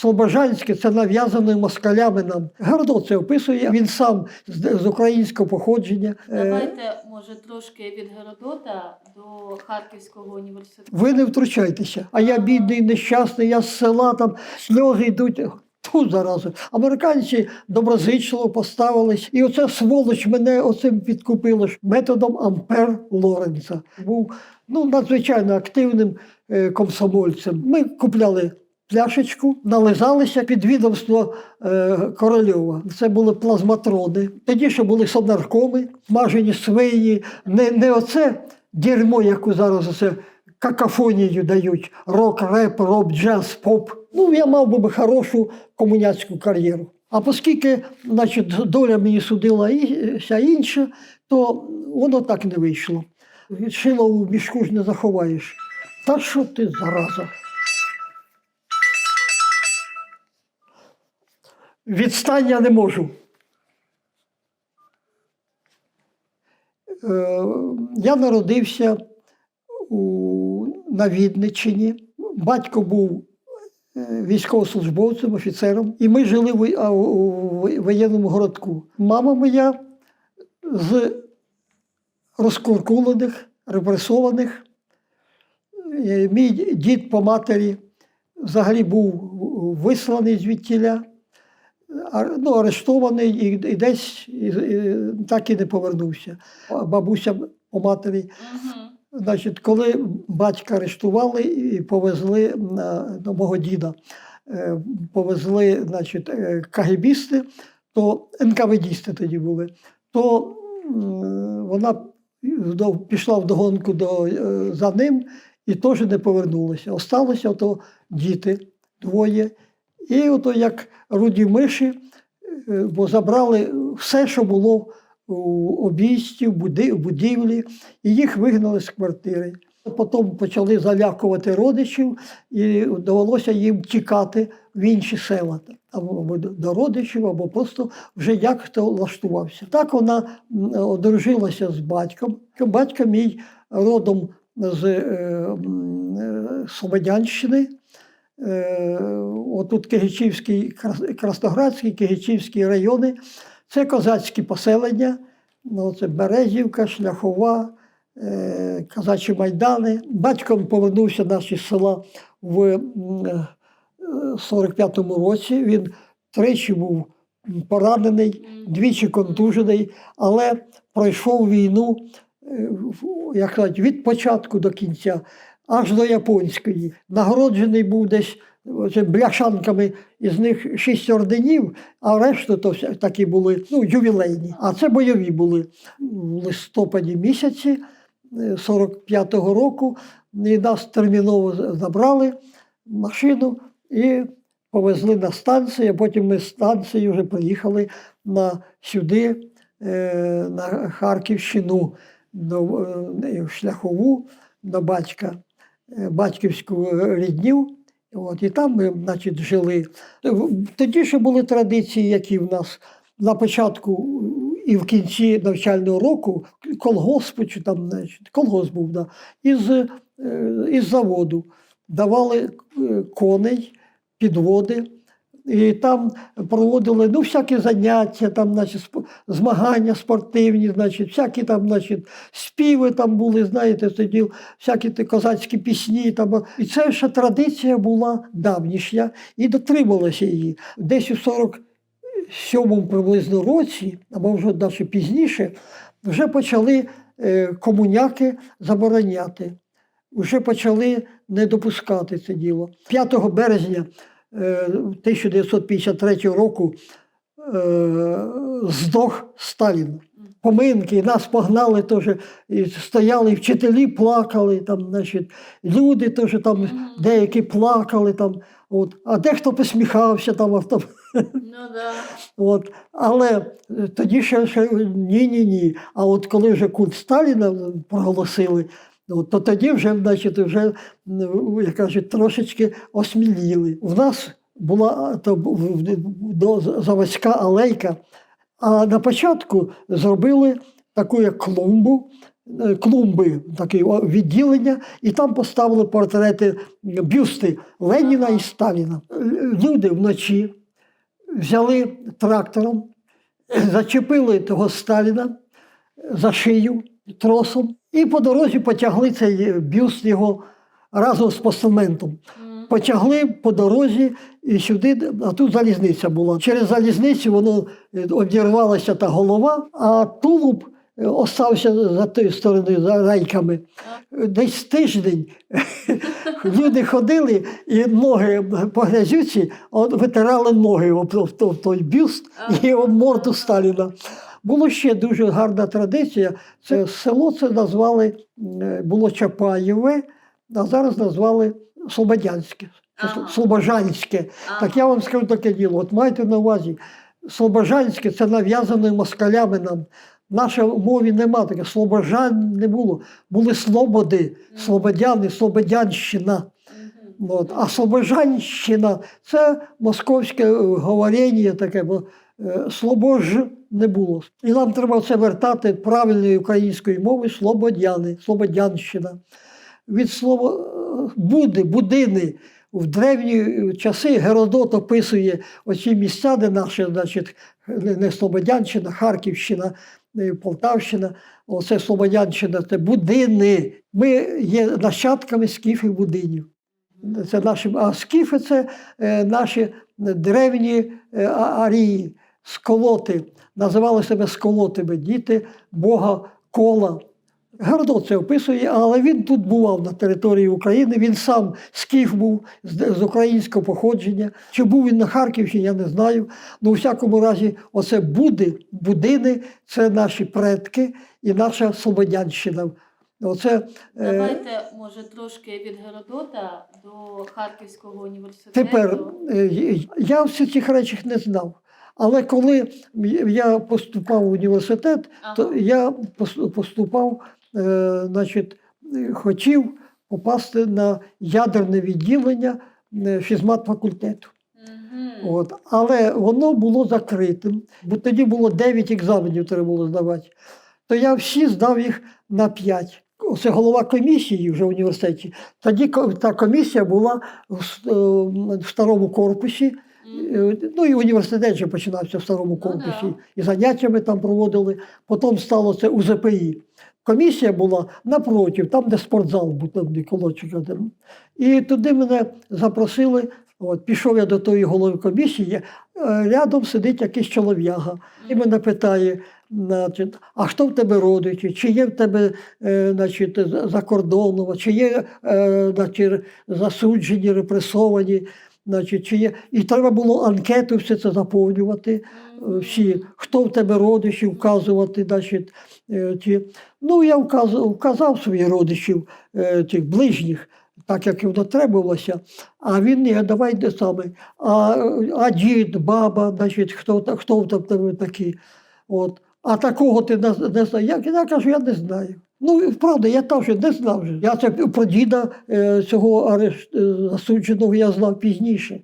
Слобожанське це нав'язане москалями нам. Геродот це описує. Він сам з, з українського походження. Е, Давайте, може, трошки від Геродота до Харківського університету. Ви не втручайтеся. А я бідний, нещасний, я з села, там сльози йдуть. Тут заразу. Американці доброзичливо поставились. І оце сволоч мене оцим підкупило методом Ампер Лоренца. Був ну, надзвичайно активним е, комсомольцем. Ми купляли пляшечку, нализалися під відомство е, Корольова. Це були плазматрони. Тоді ще були сонаркоми, смажені свині. Не, не оце дерьмо, яку зараз оце какафонію дають. Рок, реп, роб, джаз, поп. Ну, я мав би хорошу комуняцьку кар'єру. А оскільки значить, доля мені судила і вся інша, то воно так не вийшло. Шило у мішку ж не заховаєш. Та що ти зараза? Відстань я не можу. Е, Я народився у, на Відниччині. Батько був е, військовослужбовцем, офіцером, і ми жили в, у воєнному городку. Мама моя з розкуркулених, репресованих. Е, Мій дід по матері взагалі був висланий звідтіля, ну, арештований і, і десь і, і, так і не повернувся. Бабуся по матері Угу. Значить, коли батька арештували і повезли на до мого діда, е, повезли значить, е, кагебісти, то НКВДісти тоді були, то вона пішла вдогонку до, е, за ним і теж не повернулася. Осталося ото діти двоє. І ото як руді миші, е, бо забрали все, що було у обійсті, в будівлі, і їх вигнали з квартири. Потім почали залякувати родичів, і довелося їм тікати в інші села, або до- родичів, або просто вже як хто влаштувався. Так вона одружилася з батьком. Батько мій родом з е, е, Слободянщини. Е, Отут Кигичівський, Красноградський, Кигичівський райони. Це козацькі поселення. Ну, це Березівка, Шляхова, е, Казачі Майдани. Батько повернувся наш із села в м, е, 45-му році. Він тричі був поранений, двічі контужений, але пройшов війну як кажуть, від початку до кінця, аж до японської. Нагороджений був десь бляшанками, із них шість орденів, а решту то такі були ну, ювілейні. А це бойові були в листопаді місяці е, 45-го року. І нас терміново забрали машину і повезли на станцію, потім ми з станції вже приїхали на сюди, е, на Харківщину, до е, шляхову до батька, е, батьківську рідню. От, і там ми, значить, жили. Тоді ще були традиції, які в нас на початку і в кінці навчального року колгоспу, чи там, значить, колгосп був, да, із, е, із заводу давали е, коней, підводи. І там проводили ну, всякі заняття, там, значить, змагання спортивні, значить, всякі там, значить, співи там були, знаєте, тоді всякі козацькі пісні. Там. І це ще традиція була давнішня і дотрималася її. Десь у 47-му приблизно році, або вже навіть пізніше, вже почали е, комуняки забороняти. Вже почали не допускати це діло. 5 березня 1953 року е, здох Сталін. Поминки, нас погнали теж, і стояли, вчителі плакали, там, значить, люди теж там деякі плакали, там, от, а дехто посміхався там. Ну да. От. Але е, тоді ще, ще ні-ні ні. А от коли вже культ Сталіна проголосили, то тоді вже, значить, вже як кажуть, трошечки осміліли. В нас була то, заводська алейка, а на початку зробили таку як клумбу е, клумби, таке відділення, і там поставили портрети бюсти Леніна і Сталіна. Люди вночі взяли трактором, зачепили того Сталіна за шию тросом, і по дорозі потягли цей бюст його разом з постаментом. Потягли по дорозі і сюди, а тут залізниця була. Через залізницю воно е, обірвалася та голова, а тулуб остався за тою стороною, за рейками. Е, Десь тиждень люди ходили і ноги по грязюці витирали ноги об той бюст і об морду Сталіна. Було ще дуже гарна традиція. Це село це назвали, було Чапаєве, а зараз назвали Слободянське. Ага. Слобожанське. Ага. Так я вам скажу таке діло. От майте на увазі, Слобожанське це нав'язане москалями нам. В нашій мові нема таке. Слобожан не було. Були слободи, слободяни, слободянщина. От. А Слобожанщина це московське е, говорення таке, бо е, слобож не було. І нам треба це вертати правильною українською мовою слободяни, слободянщина. Від слова е, буди, будини. В древні часи Геродот описує оці місця, де наші, значить, не Слободянщина, Харківщина, Полтавщина, оце Слободянщина, це будини. Ми є нащадками скіфів будинів. Це наші, а скіфи це е, наші древні е, арії, сколоти. Називали себе сколотими діти Бога кола. Геродот це описує, але він тут бував на території України. Він сам скіф був з, українського походження. Чи був він на Харківщині, я не знаю. Ну, у всякому разі, оце буди, будини це наші предки і наша Слободянщина. Оце, е, Давайте, може, трошки від Геродота до Харківського університету. Тепер е, я всі цих речей не знав. Але коли я поступав в університет, то я пос- поступав, е, значить, е, хотів попасти на ядерне відділення е, фізмат-факультету. Мгм. От. Але воно було закритим, бо тоді було 9 екзаменів треба було здавати. То я всі здав їх на 5. Це голова комісії вже в університеті. Тоді та комісія була в, старому корпусі. Ну і університет же починався в старому Ну, корпусі. І заняття ми там проводили. Потім стало це УЗПІ. Комісія була напротив, там, де спортзал був, там де. Там. І туди мене запросили. От, пішов я до тої голови комісії, е, рядом сидить якийсь чолов'яга. І мене питає, значить, а хто в тебе родичі, чи є в тебе е, значить, закордонного, чи є е, значить, засуджені, репресовані, значить, чи є. І треба було анкету все це заповнювати всі, хто в тебе родичі, вказувати, значить, е. Ну, я вказав, вказав своїх родичів, е, тих ближніх, так як воно требувалося. А він ні, давай де саме. А, а дід, баба, значить, хто, хто в тебе такі. От. А такого ти не, не знаєш. Я, я кажу, я не знаю. Ну, правда, я теж не знав. Я це про діда е, цього арешт, засудженого я знав пізніше.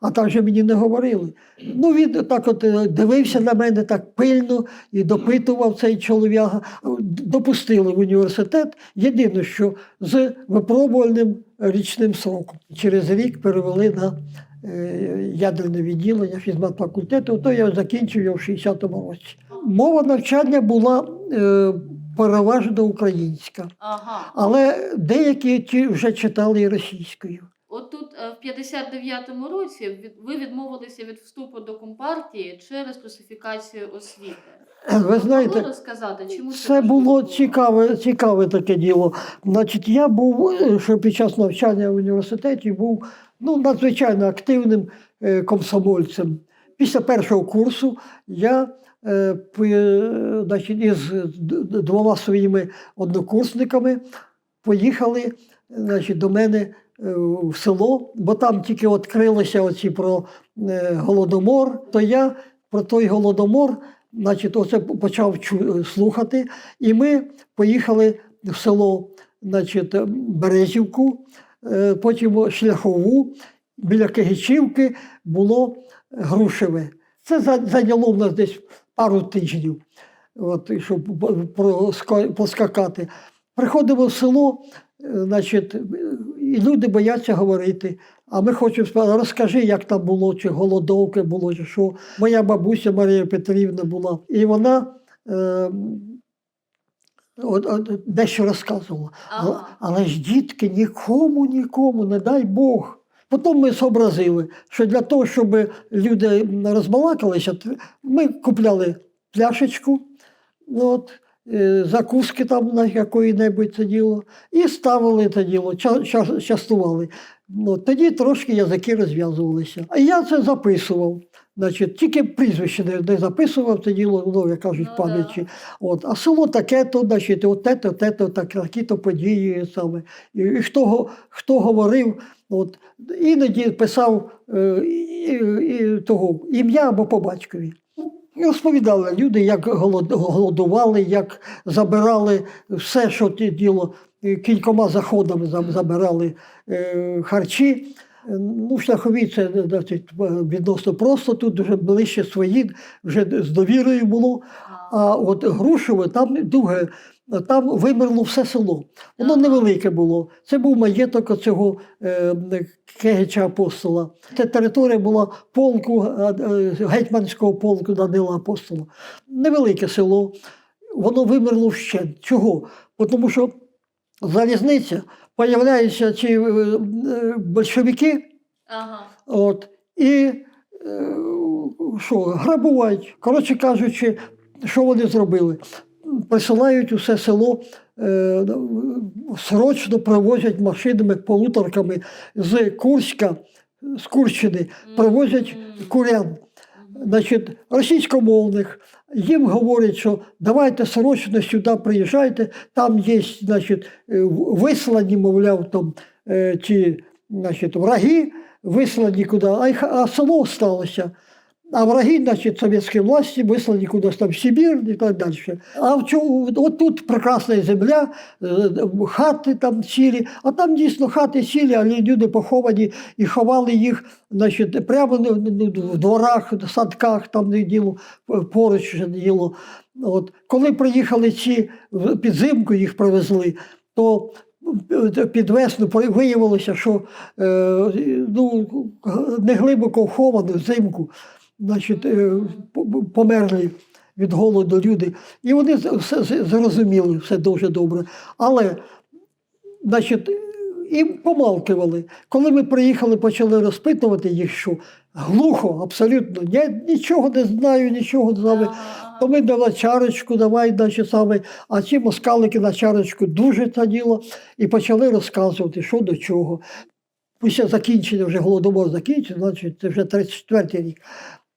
А так же мені не говорили. Ну, він так от е, дивився на мене так пильно і допитував цей чолов'яга. Допустили в університет. Єдине, що з випробувальним річним сроком. Через рік перевели на е, ядерне відділення фізмат-факультету, то я закінчив його в 60-му році. Мова навчання була е, переважно українська, Ага. але деякі ті вже читали і російською. Тут е, в 59-му році ви відмовилися від вступу до компартії через русифікацію освіти. Ви знаєте, розказати, чому Це було цікаве, цікаве таке діло. Значить, я був е, ще під час навчання в університеті, був ну, надзвичайно активним е, комсомольцем. Після першого курсу я е, значить, із двома своїми однокурсниками поїхали е, значить, до мене е, в село, бо там тільки відкрилися оці про е, голодомор, то я про той голодомор значить, оце почав слухати. І ми поїхали в село значить, Березівку, е, потім Шляхову, біля Кигичівки було Грушеве. Це зайняло в нас десь пару тижнів. от, щоб поскакати. Приходимо в село, е, значить, і люди бояться говорити. А ми хочемо спитати, розкажи, як там було, чи голодовки було, чи що. Моя бабуся Марія Петрівна була. І вона е, от, от, дещо розказувала. Але, Ага. але ж дітки нікому, нікому, не дай Бог. Потім ми зобразили, що для того, щоб люди розбалакалися, ми купляли пляшечку, от, закуски там на якої-небудь це діло, і ставили це діло, ча- ча- частували. Ну, тоді трошки язики розв'язувалися. А я це записував. Значить, тільки прізвище не, не записував це діло, ну, як кажуть, Ну, пам'яті. От, а село таке-то, значить, от те-то, те-то, так, такі-то події саме. І, і хто, хто говорив, от, іноді писав е, і, того, ім'я або по батькові. І розповідали люди, як голодували, як забирали все, що діло, е, кількома заходами забирали е, харчі. Е, Ну, шляхові це значить, відносно просто, тут дуже ближче свої, вже з довірою було. А от Грушеве там друге, там вимерло все село. Воно невелике було. Це був маєток цього е, Кегича апостола. Ця територія була полку, е, е, гетьманського полку Данила Апостола. Невелике село. Воно вимерло вщент. Чого? Бо Тому що залізниця, появляються ці е, е, большевики, Ага. От, і е, що, грабувають. Коротше кажучи, що вони зробили? Присилають усе село, е, срочно привозять машинами, полуторками з Курська, з Курщини, привозять курян значить, російськомовних. Їм говорять, що давайте срочно сюди приїжджайте, там є значить, е, вислані, мовляв, там е, ті значить, враги, вислані куди, а, а село сталося. А враги, значить, совєтські власті вислані кудись там в Сибір і так далі. А в чому, от тут прекрасна земля, е, хати там цілі, а там дійсно хати цілі, але люди поховані і ховали їх значить, прямо в дворах, в садках, там не діло, поруч не діло. От. Коли приїхали ці підзимку, їх привезли, то е, під весну виявилося, що е, ну, не глибоко вховано взимку, значить, е, померли від голоду люди. І вони все зрозуміли, все дуже добре. Але, значить, і помалкивали. Коли ми приїхали, почали розпитувати їх, що глухо, абсолютно, я нічого не знаю, нічого не знаю. То ми дали чарочку, давай, значить, саме, а ці москалики на чарочку дуже це і почали розказувати, що до чого. Після закінчення, вже голодомор закінчив, значить, це вже 34 рік.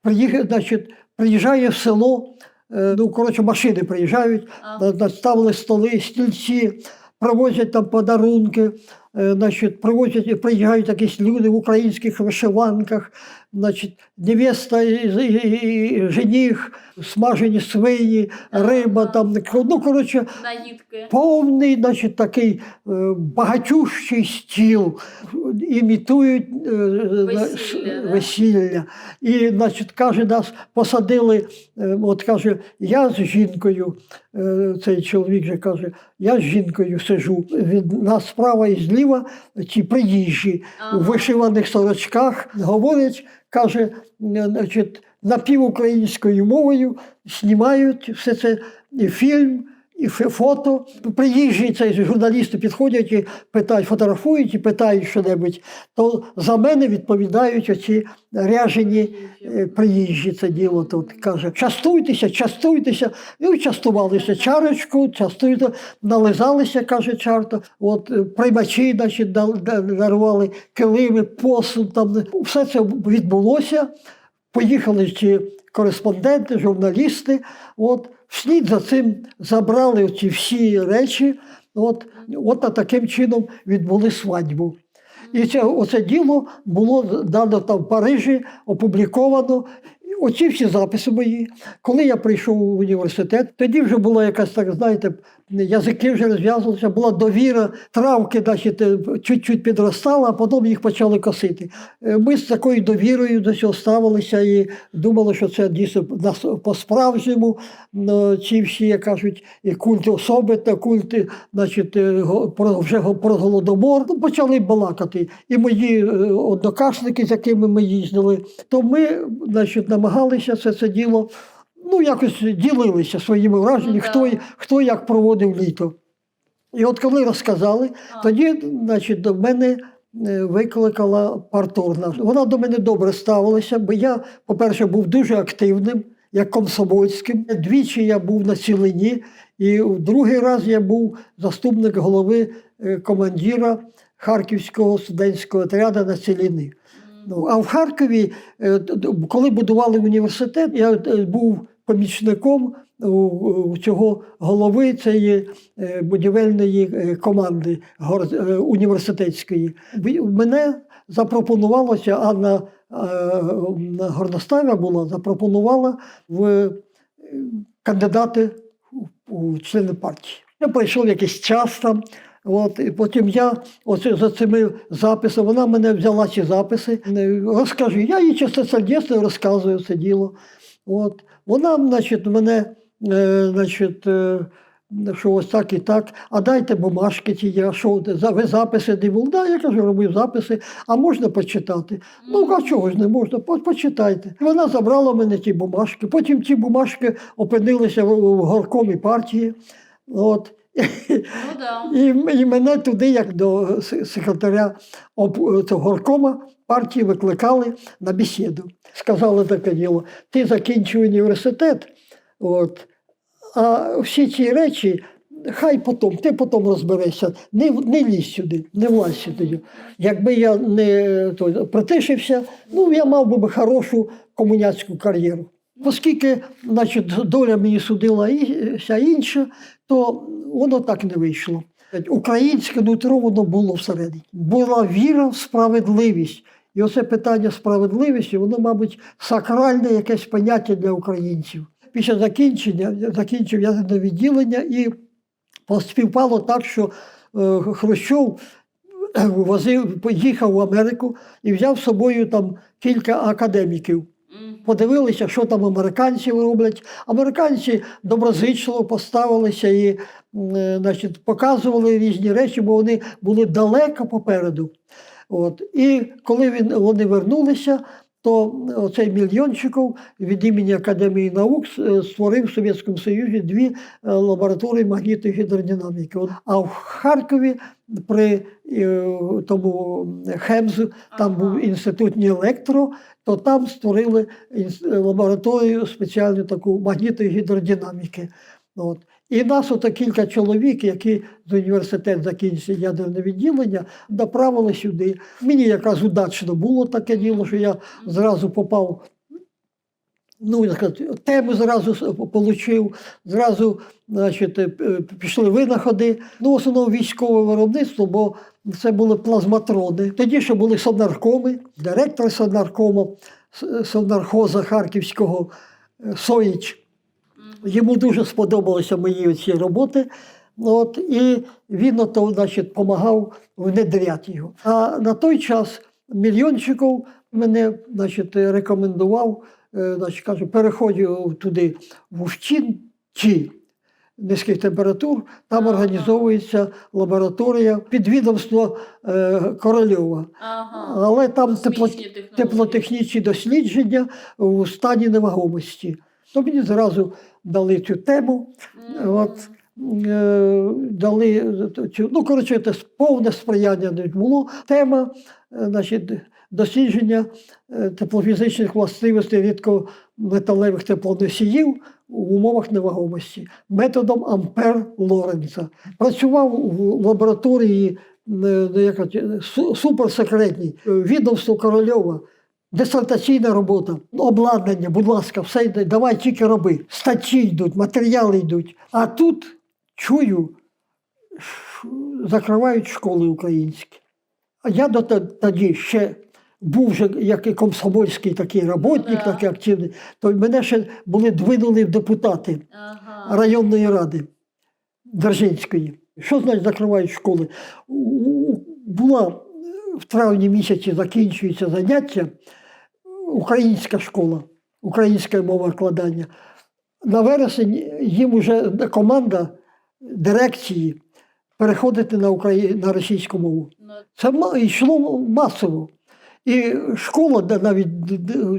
Приїхав, значить, приїжджає в село, е, ну, коротше, машини приїжджають, наставили столи, стільці, привозять там подарунки, е, значить, привозять, приїжджають якісь люди в українських вишиванках, значить, невеста і, і, і жених, смажені свині, риба, там, ну, коротше, Наїдки. повний, значить, такий е, багатющий стіл, імітують е, Весілля, да? весілля. І, значить, каже, нас посадили, е, от каже, я з жінкою, е, цей чоловік же каже, я з жінкою сижу. Від нас справа і зліва ті приїжджі Ага. у вишиваних сорочках говорять, каже, е, значить, напівукраїнською мовою знімають все це фільм. І фото. Приїжджі цей журналісти підходять і питають, фотографують і питають що-небудь. То за мене відповідають оці ряжені е, приїжджі це діло тут. Каже, частуйтеся, частуйтеся. Ну, і частувалися чарочку, частуйте, нализалися, каже чарта. От е, приймачі, дал- дарували килими, посуд. Там. Все це відбулося. Поїхали ці кореспонденти, журналісти. От, вслід за цим забрали ці всі речі. От, от таким чином відбули свадьбу. І це, оце діло було дано там в Парижі, опубліковано. Оці всі записи мої. Коли я прийшов в університет, тоді вже була якась так, знаєте, язики вже розв'язувалися, була довіра, травки значить, е, чуть-чуть підростали, а потім їх почали косити. Е, Ми з такою довірою до цього ставилися і думали, що це дійсно по-справжньому. Ну, Ці всі, як кажуть, і культ особи та культи, значить, е, вже про голодомор. Ну, почали балакати. І мої однокашники, з якими ми їздили, то ми значить, намагалися це, це діло. Ну, якось ділилися своїми враженнями, Ну, хто, хто як проводив літо. І от коли розказали, тоді, значить, до мене е, викликала парторна. Вона до мене добре ставилася, бо я, по-перше, був дуже активним, як комсомольським. Двічі я був на цілині, і в другий раз я був заступник голови е, командира Харківського студентського отряду на ціліни. Ну, а в Харкові, е, коли будували університет, я був помічником у- цього голови цієї е, будівельної е, команди е, університетської. Мене запропонувалося, Анна Горностаєва була, запропонувала в кандидати у- члени партії. Я пройшов якийсь час там. От, і потім я оце, за цими записами, вона мене взяла ці записи. Розкажу, я їй часто сердечно розказую це діло. От. Вона, значить, мене, е, значить, е, що ось так і так, а дайте бумажки ті, я що, ви записи не були? Да, я кажу, робив записи, а можна почитати? Ну, а чого ж не можна? По- Почитайте. Вона забрала в мене ті бумажки. Потім ті бумажки опинилися в, в горкомі партії. От. Ну да. І, і мене туди, як до секретаря горкома партії, викликали на бесіду. Сказали таке діло: ти закінчив університет, от, а всі ці речі. Хай потім, ти потім розберешся, не, не лізь сюди, не влазь сюди. Якби я не то, притишився, ну я мав би хорошу комуняцьку кар'єру. Оскільки значить, доля мені судила і вся інша, то воно так не вийшло. Українське нутро воно було всередині. Була віра в справедливість. І оце питання справедливості, воно, мабуть, сакральне якесь поняття для українців. Після закінчення я закінчив ядерне відділення і поспівпало так, що е, Хрущов е, возив, поїхав в Америку і взяв з собою там кілька академіків подивилися, що там американці роблять. Американці доброзичливо поставилися і е, значить, показували різні речі, бо вони були далеко попереду. От. І коли він, вони вернулися, то оцей Мільйончиков від імені Академії наук е, створив в Совєтському Союзі дві е, лабораторії магнітної гідродинаміки. От. А в Харкові при е, тому Хемзу там був інститут електро, то там створили лабораторію спеціальну таку магнітної гідродинаміки. От. І нас ото кілька чоловік, які з університету закінчили ядерне відділення, направили сюди. Мені якраз удачно було таке діло, що я зразу попав. Ну, як сказати, тему зразу получив, зразу значить, е, пішли винаходи. Ну, в основному військове виробництво, бо це були плазматрони. Тоді ще були совнаркоми, директор совнаркому, с- совнархоза Харківського е, Соїч. Йому дуже сподобалися мої ці роботи. От, і він ото, значить, допомагав внедряти його. А на той час мільйончиков мене значить, рекомендував, е, значить, каже, переходжу туди в Ущінчі низьких температур, там Ага. організовується лабораторія під відомство е, Корольова. Ага. Але там тепло, теплотехнічні дослідження у стані невагомості. То мені зразу дали цю тему. От, е, дали цю, ну, коротше, це повне сприяння не було. Тема, е, значить, дослідження е, теплофізичних властивостей рідкометалевих теплоносіїв в умовах невагомості методом Ампер Лоренца. Працював в лабораторії су- суперсекретній відомство Корольова. Дисертаційна робота, обладнання, будь ласка, все йде, давай тільки роби. Статті йдуть, матеріали йдуть. А тут чую, закривають школи українські. А я до тоді ще був вже як і комсомольський такий роботник, Да. такий активний, то мене ще були двинули в депутати Ага. районної ради. Держинської. Що значить закривають школи? Була в травні місяці закінчується заняття, українська школа, українська мова викладання. На вересень їм вже команда дирекції переходити на, Украї... на російську мову. Ну, Це йшло масово. І школа, де навіть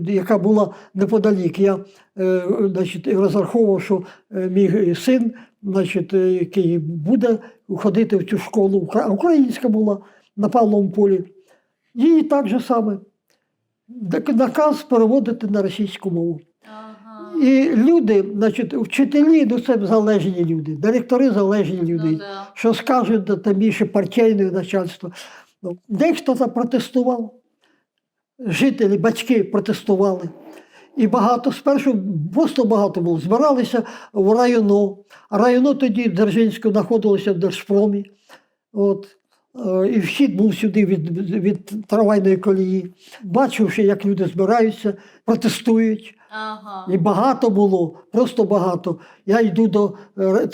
яка була неподалік, я е, значить, розраховував, що е, мій син, значить, е, який буде ходити в цю школу, Укра- українська була на Павловому полі, їй так же саме. Наказ переводити на російську мову. ага. І люди, значить, вчителі, ну це залежні люди, директори залежні люди. Ну, да. Що скажуть там більше партійне начальство. Ну, дехто запротестував, жителі, батьки протестували. І багато, спершу просто багато було. Збиралися в районо. А районо тоді Дзержинську знаходилося в Держпромі. От. Е, І вхід був сюди від, від трамвайної колії. Бачивши, як люди збираються, протестують. Ага. І багато було, просто багато. Я йду до,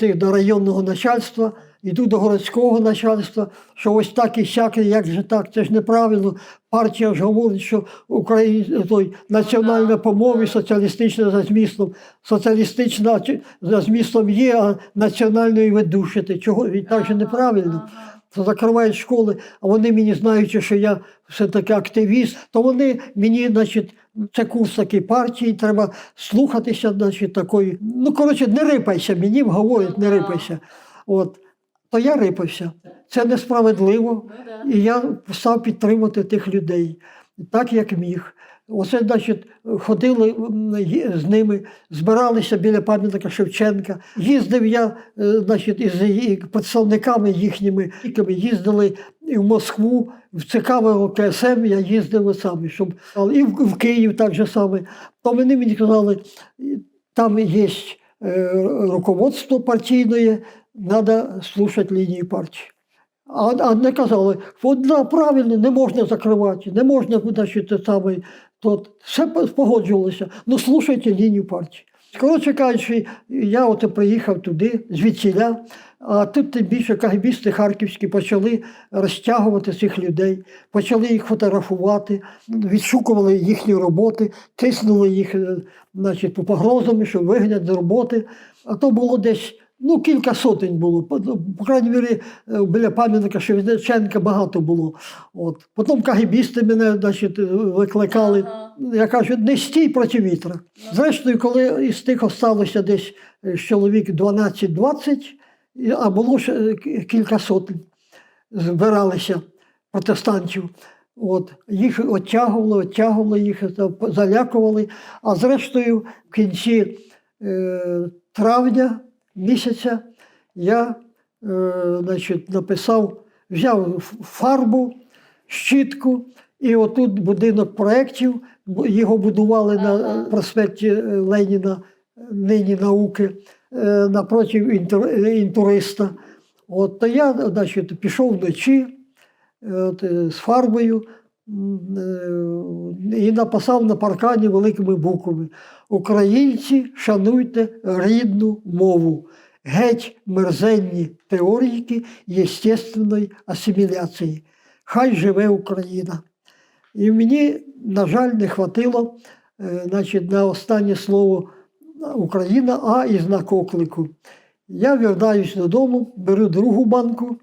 е, до районного начальства, йду до городського начальства, що ось так і сяк, як же так, це ж неправильно. Партія ж говорить, що Україн, той, національна по мові, соціалістична за змістом. Соціалістична за змістом є, а національної ви душите. Чого? І так же неправильно закривають школи, а вони мені знаючи, що я все-таки активіст, то вони мені, значить, це курс такий партії, треба слухатися, значить, такої. Ну, коротше, не рипайся, мені говорять, не рипайся. От. То я рипався. Це несправедливо. Ну. І я став підтримати тих людей, так як міг. Оце, значить, ходили з ними, збиралися біля пам'ятника Шевченка. Їздив я, е, значить, із представниками їхніми, їздили і в Москву, в ЦК КСМ я їздив сам, щоб і в, Київ так же саме. То вони мені казали, там є е, руководство партійне, треба слухати лінію партії. А, а не казали, от да, правильно, не можна закривати, не можна значить, саме. То все по- погоджувалося. Ну слухайте лінію партії. Коротше кажучи, я от приїхав туди, звідсіля, а тут тим більше кагібісти харківські почали розтягувати цих людей, почали їх фотографувати, відшукували їхні роботи, тиснули їх е, значить, по погрозами, що вигнать з роботи. А то було десь ну, кілька сотень було. По, ну, крайній мірі, е, біля пам'ятника Шевченка багато було. От. Потім кагібісти мене значить, викликали. Ага. Я кажу, не стій проти вітра. Зрештою, коли із тих осталося десь е, чоловік 12-20, а було ще е, кілька сотень, збиралися протестантів. От, їх оттягували, оттягували їх, залякували. А зрештою, в кінці е, травня місяця я е, значить, написав, взяв фарбу, щітку, і отут будинок проєктів, його будували на Ага. е, проспекті е, Леніна, нині науки, е, напротив інтур, е, інтуриста. От, то я значить, пішов вночі е, от, з фарбою і написав на паркані великими буквами: Українці, шануйте рідну мову. Геть мерзенні теорії єстественної асиміляції. Хай живе Україна. І мені, на жаль, не хватило е, значить, на останнє слово Україна, а і знак оклику. Я вертаюсь додому, беру другу банку,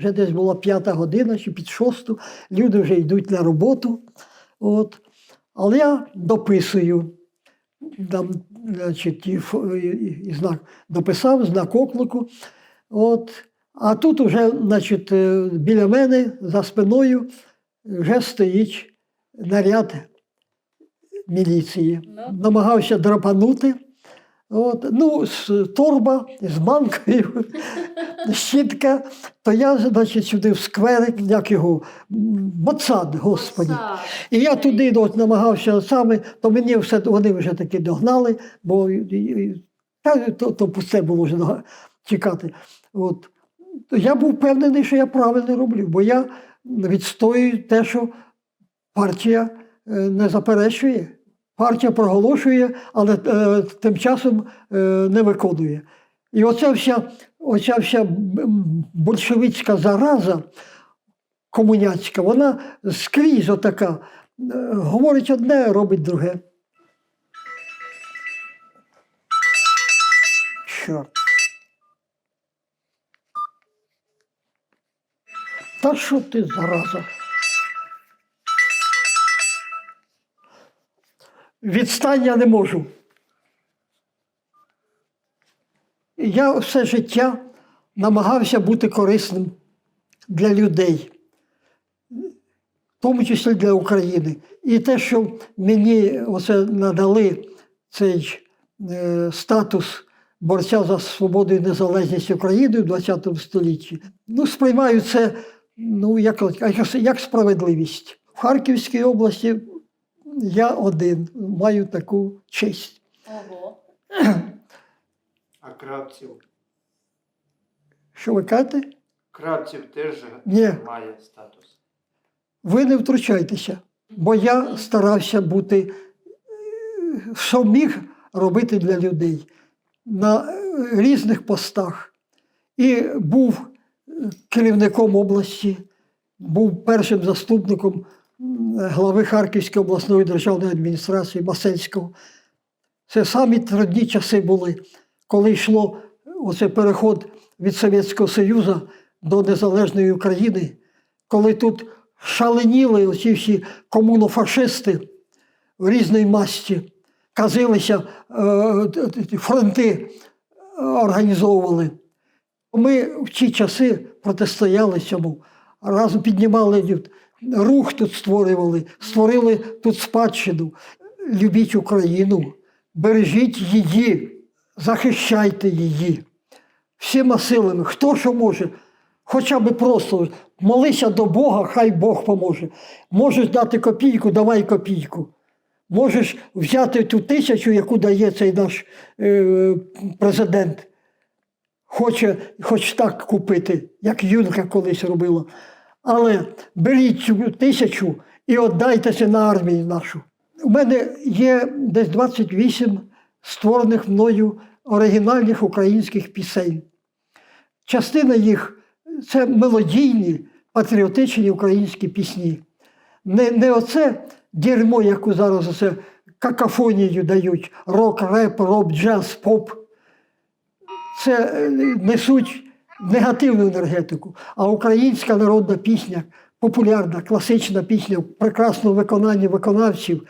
вже десь була п'ята година чи під шосту, люди вже йдуть на роботу. От. Але я дописую. Там, значить, і, і, і знак дописав, знак оклику. От. А тут уже, значить, е, біля мене за спиною вже стоїть наряд міліції. Ну. Намагався драпанути. От, ну, з торба з банкою, щітка, то я, значить, сюди в скверик, як його, Моцад, господі. І я туди от, намагався саме, то мені все, вони вже таки догнали, бо та, то, то пусте було вже чекати. От. Я був впевнений, що я правильно роблю, бо я відстоюю те, що партія е, не заперечує. Партія проголошує, але е, тим часом е, не виконує. І оця вся, оця вся большевицька зараза комуняцька, вона скрізь отака. Е, Говорить одне, робить друге. Чорт. Та що ти зараза? Відстань я не можу. Я все життя намагався бути корисним для людей, в тому числі для України. І те, що мені оце надали цей е, статус борця за свободу і незалежність України в ХХ столітті, ну, сприймаю це ну, як, як, справедливість. В Харківській області я один маю таку честь. Ого. А кравців? Що ви кажете? Кравців теж Ні. має статус. Ви не втручайтеся, бо я старався бути, що міг робити для людей на різних постах. І був керівником області, був першим заступником глави Харківської обласної державної адміністрації Масельського. Це самі трудні часи були, коли йшло оце переход від Совєтського Союзу до незалежної України, коли тут шаленіли оці всі комунофашисти в різній масті, казилися, е, т- фронти е, організовували. Ми в ті часи протистояли цьому, разом піднімали рух тут створювали, створили тут спадщину. Любіть Україну, бережіть її, захищайте її всіма силами, хто що може, хоча б просто молися до Бога, хай Бог поможе. Можеш дати копійку, давай копійку. Можеш взяти ту тисячу, яку дає цей наш е, президент. Хоче хоч так купити, як Юнка колись робила. Але беріть цю тисячу і віддайтеся на армію нашу. У мене є десь 28 створених мною оригінальних українських пісень. Частина їх це мелодійні, патріотичні українські пісні. Не, не оце дерьмо, яку зараз оце какафонію дають: рок, реп, роб, джаз, поп. Це е, несуть негативну енергетику. А українська народна пісня, популярна, класична пісня в прекрасному виконанні виконавців,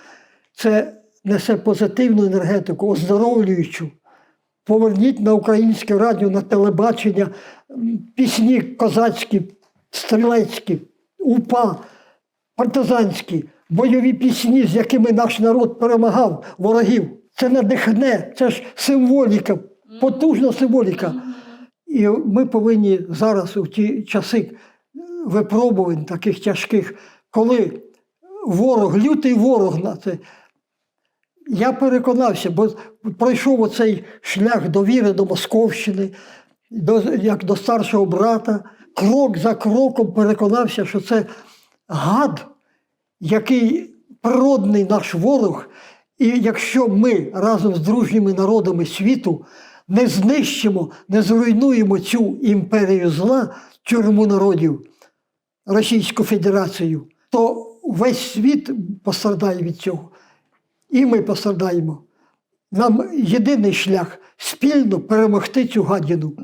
це несе позитивну енергетику, оздоровлюючу. Поверніть на українське радіо, на телебачення пісні козацькі, стрілецькі, упа, партизанські, бойові пісні, з якими наш народ перемагав ворогів. Це надихне, це ж символіка, потужна символіка. І ми повинні зараз у ті часи випробувань таких тяжких, коли ворог, лютий ворог на це. Я переконався, бо пройшов оцей шлях довіри до Московщини, до, як до старшого брата, крок за кроком переконався, що це гад, який природний наш ворог. І якщо ми разом з дружніми народами світу не знищимо, не зруйнуємо цю імперію зла, тюрму народів, Російську Федерацію, то весь світ пострадає від цього. І ми пострадаємо. Нам єдиний шлях спільно перемогти цю гадіну.